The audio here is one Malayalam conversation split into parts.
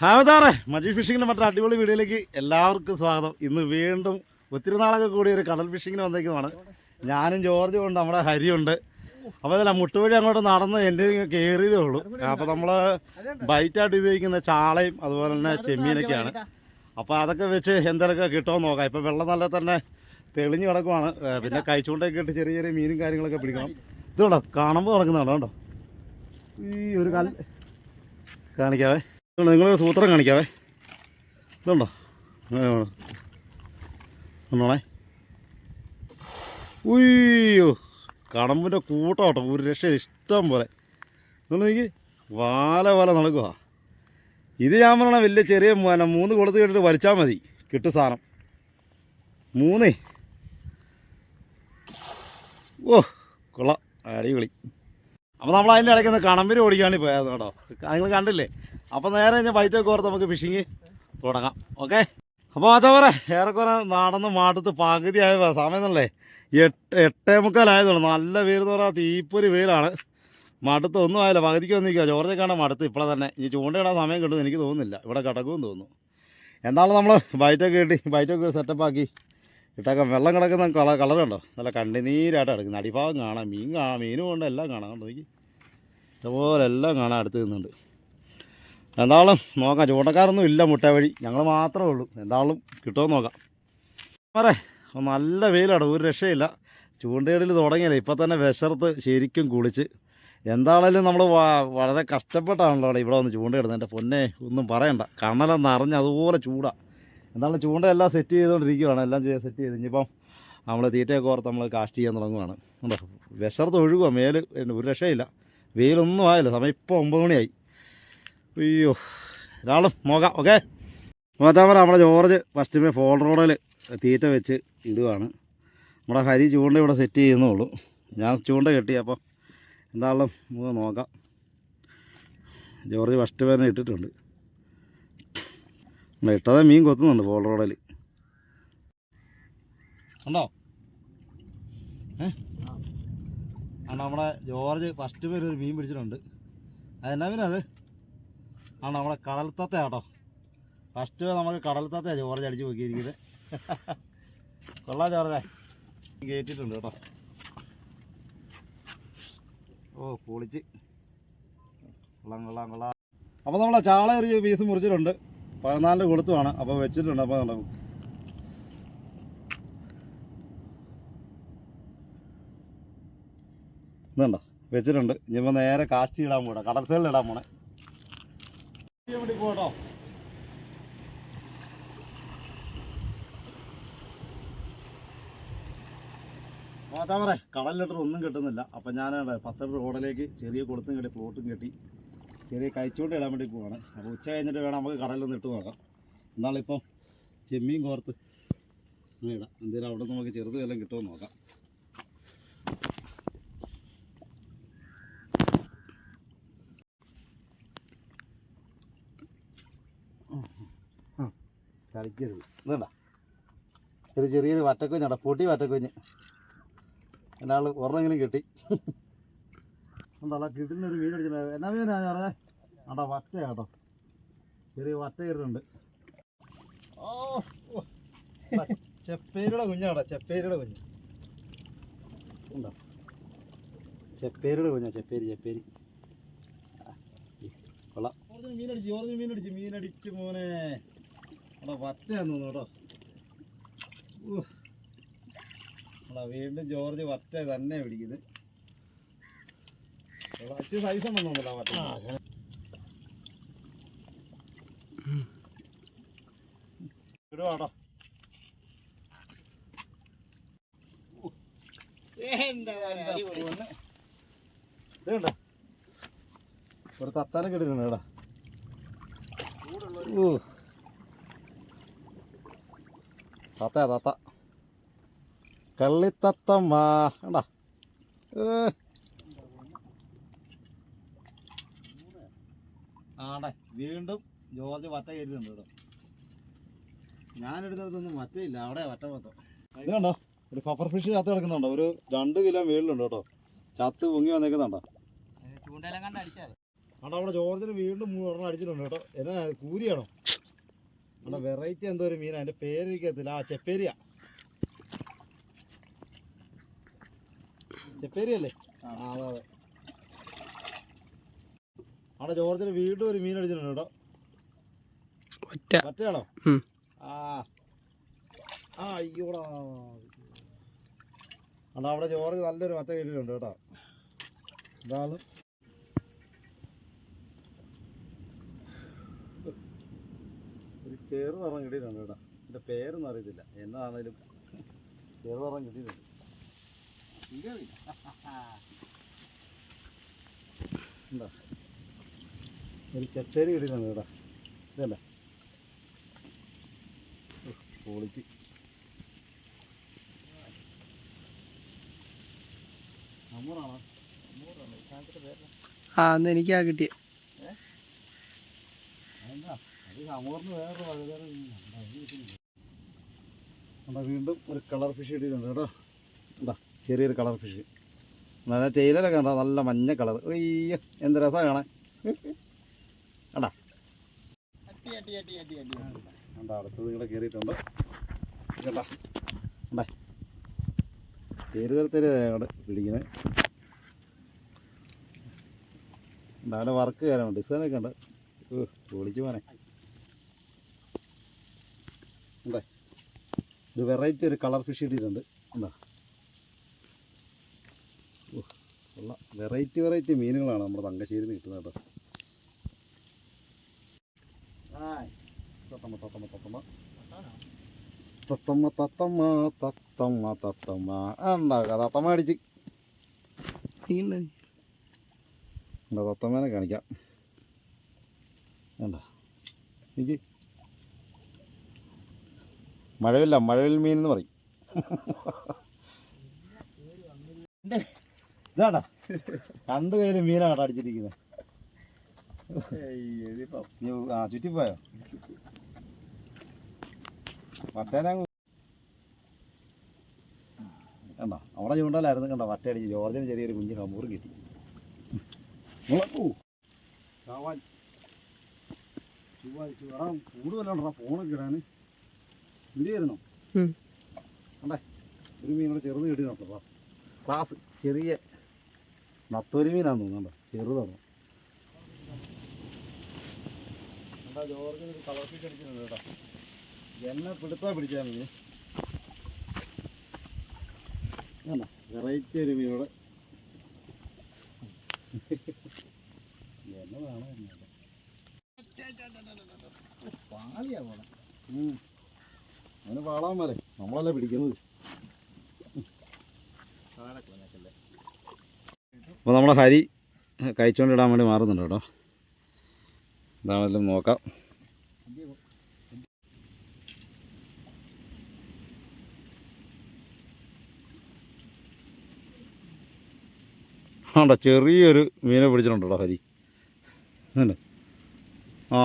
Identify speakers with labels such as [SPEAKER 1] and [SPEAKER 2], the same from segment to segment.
[SPEAKER 1] ഹാവതാറെ മജി ഫിഷിങ്ങിന്റെ മറ്റൊരു അടിപൊളി വീഡിയോയിലേക്ക് എല്ലാവർക്കും സ്വാഗതം. ഇന്ന് വീണ്ടും ഒത്തിരി നാളൊക്കെ കൂടി ഒരു കടൽ ഫിഷിങ്ങിന് വന്നേക്കുന്നതാണ്. ഞാനും ജോർജും ഉണ്ട് നമ്മുടെ ഹരിയുണ്ട് അപ്പോൾ അതല്ല മുട്ടുവഴി അങ്ങോട്ട് നടന്ന് എന്റെ കയറിയതേ ഉള്ളൂ. അപ്പോൾ നമ്മൾ ബൈറ്റായിട്ട് ഉപയോഗിക്കുന്ന ചാളയും അതുപോലെ തന്നെ ചെമ്മീനൊക്കെയാണ്. അപ്പോൾ അതൊക്കെ വെച്ച് എന്തൊക്കെ കിട്ടുമോ നോക്കാം. ഇപ്പം വെള്ളം നല്ല തന്നെ തെളിഞ്ഞ് കിടക്കുവാണ്. പിന്നെ കഴിച്ചുകൊണ്ടൊക്കെ ഇട്ട് ചെറിയ ചെറിയ മീനും കാര്യങ്ങളൊക്കെ പിടിക്കണം. ഇതുണ്ടോ കാണുമ്പോൾ നടക്കുന്നതാണോ കണ്ടോ? ഈ ഒരു കല്ല് കാണിക്കാവേ. നിങ്ങളൊരു സൂത്രം കാണിക്കാവേ. ഇതുണ്ടോ? ഒന്നോണേ ഉയ്യോ കടമ്പിന്റെ കൂട്ടോട്ടോ ഒരു രക്ഷ ഇഷ്ടം പോലെ. നോക്കി വാല പോലെ നടക്കുക ഇത് ഞാൻ പറഞ്ഞ വലിയ ചെറിയ മൂന്ന് കൊളുത്ത് കേട്ടിട്ട് വലിച്ചാൽ മതി. കിട്ടും സാധനം. മൂന്നേ? ഓ കൊള്ളാം. അടിപൊളി. അപ്പോൾ നമ്മൾ അതിന്റെ ഇടയ്ക്ക് ഒന്ന് കണമ്പിന് ഓടിക്കാണ്ട് പോയത് കേട്ടോ. നിങ്ങൾ കണ്ടില്ലേ? അപ്പോൾ നേരെ ഞാൻ വൈറ്റൊക്കെ ഓർത്ത് നമുക്ക് ഫിഷിങ് തുടങ്ങാം. ഓക്കെ അപ്പോൾ അതാ പറ ഏറെക്കുറെ നടന്ന് മാട്ടത്ത് സമയം എന്നല്ലേ എട്ട് എട്ടേ മുക്കാലായതുള്ളൂ നല്ല വെയിൽ എന്ന് പറഞ്ഞാൽ തീപ്പൊരു വെയിലാണ്. മടുത്ത് ഒന്നും ആയില്ല. പകുതിക്ക് വന്നിരിക്കുക ജോർജൊക്കെയാണ് മടുത്ത് ഇപ്പോഴെ തന്നെ. ഈ ചൂണ്ടയിടാൻ സമയം കിട്ടുമെന്ന് എനിക്ക് തോന്നുന്നില്ല. ഇവിടെ കിടക്കുമെന്ന് തോന്നുന്നു. എന്നാലും നമ്മൾ ബൈറ്റൊക്കെ കിട്ടി ബൈറ്റൊക്കെ സെറ്റപ്പാക്കി ഇട്ടേക്കാം വെള്ളം കിടക്കുന്ന കളർ കളർ കണ്ടോ? നല്ല കണ്ണിനീരായിട്ട് കിടക്കുന്നത് അടിഭാഗം കാണാം. മീൻ കാണാം. മീനും കൊണ്ട് എല്ലാം കാണാം. നോക്കി. ഇതുപോലെ എല്ലാം കാണാൻ അടുത്ത് നിന്നുണ്ട്. എന്താളും നോക്കാം. ചൂണ്ടക്കാരൊന്നും ഇല്ല മുട്ട വഴി. ഞങ്ങൾ മാത്രമേ ഉള്ളൂ. എന്താളും കിട്ടുമോ നോക്കാം. പറേ നല്ല വെയിലാണ്. ഒരു രക്ഷയില്ല. ചൂണ്ടയിടൽ തുടങ്ങിയല്ലേ. ഇപ്പം തന്നെ വിശർത്ത് ശരിക്കും കുളിച്ച്. എന്താണേലും നമ്മൾ വളരെ കഷ്ടപ്പെട്ടാണല്ലോ ഇവിടെ വന്ന് ചൂണ്ടയിടുന്നത് എന്റെ പൊന്നെ ഒന്നും പറയണ്ട. കണ്ണലെന്ന് അറിഞ്ഞ് അതുപോലെ ചൂടാണ് ചൂണ്ട എല്ലാം സെറ്റ് ചെയ്തുകൊണ്ടിരിക്കുകയാണ് എല്ലാം സെറ്റ് ചെയ്ത് ഇനിയിപ്പം നമ്മൾ തീറ്റയൊക്കെ ഓർത്ത് നമ്മൾ കാസ്റ്റ് ചെയ്യാൻ തുടങ്ങുകയാണ് ഉണ്ടോ വിശർത്ത് ഒഴുകുക മേൽ ഒരു രക്ഷയില്ല. വെയിലൊന്നും ആയില്ല. സമയം ഇപ്പോൾ ഒമ്പത് മണിയായി. അയ്യോ. ഒരാളും നോക്കാം ഓക്കെ? മറ്റാമറ നമ്മുടെ ജോർജ് ഫസ്റ്റ് ഫോൾ റോഡിൽ തീറ്റ വെച്ച് ഇടുകയാണ് നമ്മുടെ ഹരി ചൂണ്ട ഇവിടെ സെറ്റ് ചെയ്യുന്നുള്ളൂ ഞാൻ ചൂണ്ട കെട്ടി അപ്പോൾ എന്താണല്ലോ നമുക്ക് നോക്കാം. ജോർജ് ഫസ്റ്റ് പേനെ ഇട്ടിട്ടുണ്ട്. നമ്മൾ ഇട്ടതെ മീൻ കൊത്തുന്നുണ്ട് ഫോൾ റോഡിൽ ഉണ്ടോ ആണ് നമ്മുടെ ജോർജ് ഫസ്റ്റ് പേര് ഒരു മീൻ പിടിച്ചിട്ടുണ്ട്. അതെന്നാ പിന്നെ അത്? ആണ് നമ്മുടെ കടൽത്തത്ത കേട്ടോ ഫസ്റ്റ് നമുക്ക് കടൽത്തത്തയാണ് ജോർജ് അടിച്ച് നോക്കിയിരിക്കുന്നത് കൊള്ളാം ജോർജേ. കയറ്റിയിട്ടുണ്ട് കേട്ടോ. ഓ പൊളിച്ച്. കൊള്ളാം കൊള്ളാം കൊള്ളാം. അപ്പോൾ നമ്മളെ ചാള ഒരു പീസ് മുറിച്ചിട്ടുണ്ട്. പതിനാലിന്റെ കൊളുത്തുമാണ് അപ്പോൾ വെച്ചിട്ടുണ്ട്. അപ്പോൾ ഇതുണ്ടോ? വെച്ചിട്ടുണ്ട്. ഇനിയിപ്പോൾ നേരെ കാഷ്ടി ഇടാൻ പോടാ കടൽ സൈഡിൽ ഇടാൻ പോണേ. പോട്ടോ മാതാ പറ കടൽ ലെറ്റർ ഒന്നും കിട്ടുന്നില്ല. അപ്പം ഞാൻ പത്തര റോഡിലേക്ക് ചെറിയ കൊളുത്തും കെട്ടി പ്ലോട്ടും കെട്ടി ചെറിയ കഴിച്ചുകൊണ്ട് ഇടാൻ വേണ്ടി പോവാണ്. അപ്പോൾ ഉച്ച കഴിഞ്ഞിട്ട് വേണം നമുക്ക് കടലിലൊന്ന് ഇട്ട് നോക്കാം. എന്നാളിപ്പം ചെമ്മീൻ കോർത്ത് ഇടാം. എന്തെങ്കിലും അവിടെ നമുക്ക് ചെറുത് വല്ലതും കിട്ടുമോ നോക്കാം. കളിക്കരുത്. ഇതണ്ട ഒരു ചെറിയൊരു വറ്റക്കുഞ്ഞാടാ പൊട്ടി വറ്റക്കുഞ്ഞ് എന്നാൾ ഒരെണ്ണെങ്കിലും കിട്ടി. എന്താ കിട്ടുന്നൊരു മീൻ അടിച്ചിട്ടുണ്ട് എന്നാ മീനാ ഞാൻ പറഞ്ഞേ? ആടാ വറ്റ കേട്ടോ ചെറിയ വറ്റ കയറുന്നുണ്ട് ഓ ചെപ്പേരിയുടെ കുഞ്ഞാടാ ചെപ്പേരിയുടെ കുഞ്ഞ്. ഉണ്ടോ? ചെപ്പേരിയുടെ കുഞ്ഞാ ചെപ്പേരി ചെപ്പേരി. മീൻ കൊള്ളാം. ഓർജിനൽ മീനടിച്ച് ഓർജിന് മീനടിച്ച് മീനടിച്ച് മോനെ. അവിടെ വറ്റയാന്ന് കേട്ടോ. എടാ വീണ്ടും ജോർജ് വറ്റ തന്നെ പിടിക്കുന്നത് അച്ഛൻ സൈസം വന്നോന്നല്ല വറ്റ ഇടുവാട്ടോ ഇതുണ്ട് ഒരു തത്താനം കിട്ടിയിട്ടുണ്ട് എടാ ഊ തത്ത തത്ത കള്ളിത്തത്തമ്മ കണ്ടാ? ആടെ വീണ്ടും ജോർജ് വറ്റ കയറ്റിട്ടുണ്ട് കേട്ടോ ഞാനെടുത്തതൊന്നും വറ്റയില്ല അവിടെ വറ്റ മൊത്തം ഇത് കണ്ടോ? ഒരു പപ്പർ ഫിഷ് ചത്ത് കിടക്കുന്നുണ്ടോ? ഒരു രണ്ട് കിലോ മേളിലുണ്ട് കേട്ടോ. ചത്ത് പൊങ്ങി വന്നേക്കുന്നുണ്ടോ?
[SPEAKER 2] ചൂണ്ടയെല്ലാം കണ്ടടിച്ചാൽ
[SPEAKER 1] അവിടെ അവിടെ ജോർജിന് വീണ്ടും ഒരെണ്ണം അടിച്ചിട്ടുണ്ട് കേട്ടോ. എന്നാ കൂരിയാണോ? അവിടെ വെറൈറ്റി എന്തോ ഒരു മീനാ. അതിന്റെ പേര് എനിക്കത്തില്ല ആ ചെപ്പേരിയ. ചെപ്പേരിയല്ലേ? ആ അതെ അതെ. അവിടെ ജോർജിന് വീണ്ടും ഒരു മീൻ അടിച്ചിട്ടുണ്ട് കേട്ടോ. മറ്റേയാണോ ആ. ആ അയ്യോടാ. അവിടെ ജോർജ് നല്ലൊരു മറ്റേ കിട്ടിയിട്ടുണ്ട് കേട്ടോ. ഇതാണ് ചെറു നിറം കിട്ടിയിട്ടുണ്ട് കേട്ടോ. എന്റെ പേരൊന്നും അറിയത്തില്ല. എന്നതാണേലും ചെറു നിറം കിട്ടിയിട്ടുണ്ട്. ഒരു ചെത്തേരി കിട്ടിയിട്ടുണ്ട് കേട്ടോ. ഇതല്ല? പൊളിച്ച്.
[SPEAKER 2] ആ അന്ന് എനിക്കാ കിട്ടിയ.
[SPEAKER 1] വളരെ വീണ്ടും ഒരു കളർ ഫിഷ് ഇട്ടിട്ടുണ്ട് കേട്ടോ. എന്താ ചെറിയൊരു കളർ ഫിഷ്. നല്ല ടൈലറൊക്കെ കണ്ടോ നല്ല മഞ്ഞ കളർ. അയ്യോ എന്ത് രസമാണ് കാണാൻ. കണ്ടാ? കണ്ടാ അടുത്തത് ഇവിടെ കയറിയിട്ടുണ്ട്. കേട്ടാ കണ്ടാ? തെരുതരത്തേര് അങ്ങോട്ട് പിടിക്കുന്നത് ഉണ്ടാവില്ല വർക്ക് കയറാൻ ഡിസൈനൊക്കെ ഉണ്ട്. ഓ പോനെ ഉണ്ടേ. ഇത് വെറൈറ്റി ഒരു കളർ ഫിഷ് ഇട്ടിട്ടുണ്ട്. എന്താ ഉള്ള വെറൈറ്റി വെറൈറ്റി മീനുകളാണ് നമ്മുടെ തങ്കശ്ശേരിയിൽ നിന്ന് കിട്ടുന്നത് കേട്ടോ. തത്തമ്മ തത്തമ്മ തത്തമ്മ. തത്തമ്മ തത്തമ്മ തത്തമ്മ തത്തമ്മ. ഉണ്ടാക്കുക തത്തമ്മ അടിച്ച് എന്താ തത്തമ്മേനെ കാണിക്കാം. വേണ്ട. എനിക്ക് മഴവില്ല മഴവിൽ മീൻ എന്ന് പറയും ഇതാടാ രണ്ടു പേര് മീനാണ് അടിച്ചിരിക്കുന്നത് ആ ചുറ്റിപ്പോയോ വട്ടേനെ കണ്ടോ അവിടെ ചൂണ്ടലായിരുന്നു കണ്ടോ വട്ടയടിച്ച് ജോർജിന് ചെറിയൊരു കുഞ്ഞ് കമ്പൂറും കിട്ടി കൂടുതലുണ്ടാ ഫോണൊക്കെ ഇടാൻ ഇല്ലായിരുന്നോ
[SPEAKER 2] ഉം.
[SPEAKER 1] കണ്ടേ? ഒരു മീനോട് ചെറുത് കിട്ടി വാ. ക്ലാസ്. ചെറിയ നത്തൊരു മീനാന്ന് തോന്നുന്നുണ്ടോ ചെറുതാണ്. എന്താ ജോർജിന് ഒരു കളർ ഫിഷ് അടിച്ചിട്ടുണ്ട് കേട്ടോ. എന്നെ പിടുത്താ പിടിച്ചാ മീൻ വെറൈറ്റി ഒരു മീനോട് എന്നതാണ് പാളിയാ പോലെ അവന് വാളാൻ പോലെ നമ്മളല്ലേ പിടിക്കുന്നത്. അപ്പോൾ നമ്മളെ ഹരി കഴിച്ചുകൊണ്ടിടാൻ വേണ്ടി മാറുന്നുണ്ട് കേട്ടോ. ഇതാണെങ്കിലും നോക്കാം. ആണ്ടോ ചെറിയൊരു മീനെ പിടിച്ചിട്ടുണ്ട് ഹരി. ഉണ്ട് ആ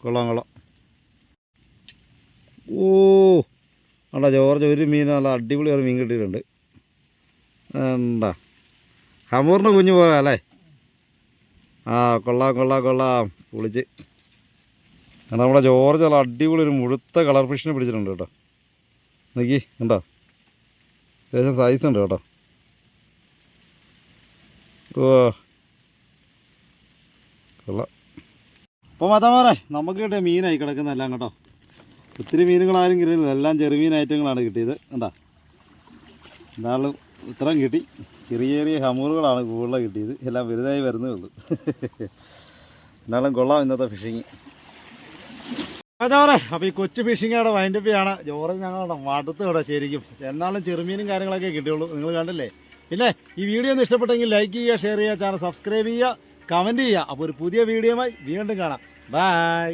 [SPEAKER 1] കൊള്ളാം കൊള്ളാം. ഓ ആണ്ടാ ജോർജ് ഒരു മീൻ നല്ല അടിപൊളി ഒരു മീൻ കിട്ടിയിട്ടുണ്ട്. എന്താ? ഹമൂറിന്റെ കുഞ്ഞു പോരാ അല്ലേ? ആ കൊള്ളാം കൊള്ളാം കൊള്ളാം. പൊളിച്ച് കാരണം നമ്മുടെ ജോർജ് നല്ല അടിപൊളി ഒരു മുഴുത്ത കളർ ഫിഷിനെ പിടിച്ചിട്ടുണ്ട് കേട്ടോ. നോക്കി ഉണ്ടോ അത്യാവശ്യം സൈസ് ഉണ്ട് കേട്ടോ. ഓ. കൊള്ളാം. അപ്പോൾ മതമാറേ നമുക്ക് കിട്ടിയ മീനായി കിടക്കുന്നതെല്ലാം കേട്ടോ. ഒത്തിരി മീനുകളാരും കിട്ടിയില്ല എല്ലാം ചെറുമീൻ ഐറ്റങ്ങളാണ് കിട്ടിയത്. കണ്ടാ? എന്നാലും ഇത്രയും കിട്ടി. ചെറിയ ചെറിയ ഹമൂറുകളാണ് കൂടുതൽ കിട്ടിയത്. എല്ലാം വലുതായി വരുന്നേ ഉള്ളൂ. എന്നാലും കൊള്ളാം ഇന്നത്തെ ഫിഷിങ് ചോറെ അപ്പോൾ ഈ കൊച്ചു ഫിഷിംഗ് അവിടെ വൈൻഡപ്പ് ചെയ്യാണ്. ചോറ് ഞങ്ങളുടെ മടുത്ത് ഇവിടെ ശരിക്കും. എന്നാലും ചെറുമീനും കാര്യങ്ങളൊക്കെ കിട്ടിയുള്ളൂ. നിങ്ങൾ കണ്ടില്ലേ? പിന്നെ ഈ വീഡിയോ ഒന്ന് ഇഷ്ടപ്പെട്ടെങ്കിൽ ലൈക്ക് ചെയ്യുക ഷെയർ ചെയ്യുക ചാനൽ സബ്സ്ക്രൈബ് ചെയ്യുക കമന്റ് ചെയ്യുക. അപ്പോൾ ഒരു പുതിയ വീഡിയോയുമായി വീണ്ടും കാണാം. ബൈ